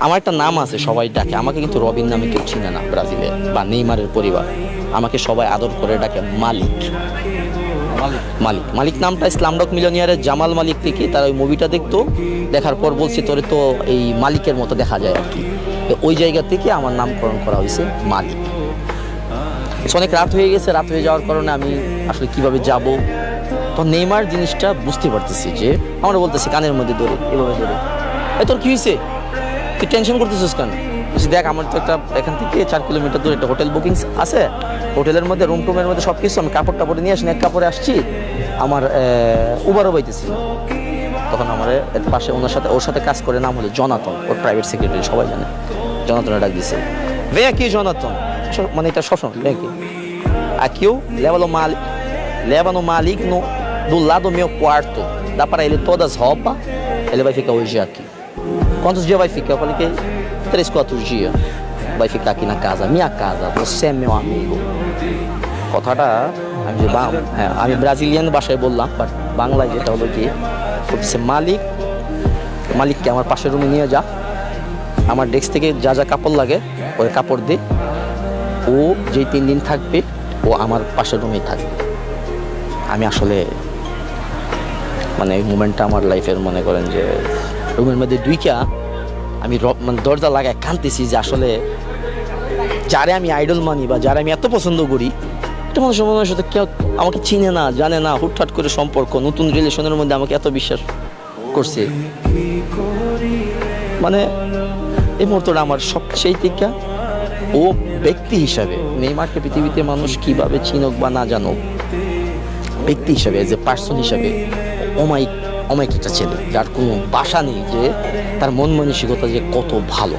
আমার একটা নাম আছে, সবাই ডাকে। আমাকে কিন্তু রবিন নামে কেউ চিনে না ব্রাজিলে, বা নেইমারের পরিবার। আমাকে সবাই আদর করে ডাকে মালিক। মালিক। মালিক। নামটা ইসলামডক মিলিয়নিয়ারের জামাল মালিক থেকে তার ওই মুভিটা দেখতো। দেখার পর বলছি, তোরে তো এই মালিকের মতো দেখা যায় আর কি। ওই জায়গা থেকে আমার নামকরণ করা হয়েছে মালিক। অনেক রাত হয়ে গেছে। রাত হয়ে যাওয়ার কারণে আমি আসলে কীভাবে যাব? তো নেইমার জিনিসটা বুঝতে পারতেছি যে, আমরা বলতেছি, কানের মধ্যে ধরে, এভাবে ধরে। এই তোর কী হয়েছে? তুই টেনশন করতেছিস কেন দেখ আমার তো একটা এখান থেকে চার কিলোমিটার দূরে একটা হোটেল বুকিং আছে হোটেলের মধ্যে রুম টুমের মধ্যে সব কিছু আমি কাপড় টাপড় নিয়ে আসি এক কাপড়ে আসছি আমার উবারও পাইতেছি না। তখন আমার পাশে ওনার সাথে ওর সাথে কাজ করে নাম হলো জনাতন ওর প্রাইভেট সেক্রেটারি সবাই জানে জনাতনে ডাক দিছে ভে কি জনাতন মানে এটা সবসময় ভে কি আর eu levo no mal, মালিক নো do lado do meu quarto. Dá para ele todas as roupas. Ele vai ficar hoje. Quantos dias vai ficar? Eu falei que três, quatro dias. Vai ficar aqui na casa, minha casa. Você é meu amigo. কথাটা আমি যে বা- হ্যাঁ, আমি Brazilian ভাষায় বললাম but বাংলায় যেটা হলো কি বলছে মালিক মালিককে আমার পাশের রুমে নিয়ে যা আমার ডেস্ক থেকে যা যা কাপড় লাগে ওই কাপড় দে ও যেই তিন দিন থাকবে ও আমার পাশের রুমেই থাকবে আমি আসলে মানে এই মুমেন্টটা আমার লাইফের মনে করেন যে রুমের মধ্যে দুইটা আমি মানে দরজা লাগায় কানতেছি যে আসলে যারে আমি আইডল মানি বা যারা আমি এত পছন্দ করি একটা মানুষের মানুষের কেউ আমাকে চিনে না, জানে না, হুটহাট করে সম্পর্ক, নতুন রিলেশনের মধ্যে আমাকে এত বিশ্বাস করছে। মানে এই মুহূর্তটা আমার সবচেয়ে থেকে ও ব্যক্তি হিসাবে, নেইমারকে পৃথিবীতে মানুষ কীভাবে চিনুক বা না জানুক, ব্যক্তি হিসাবে এজ এ পার্সন হিসাবে অমায়িক অমায়িক একটা ছেলে যার কোনো বাসা নেই যে তার মন মানসিকতা যে কত ভালো।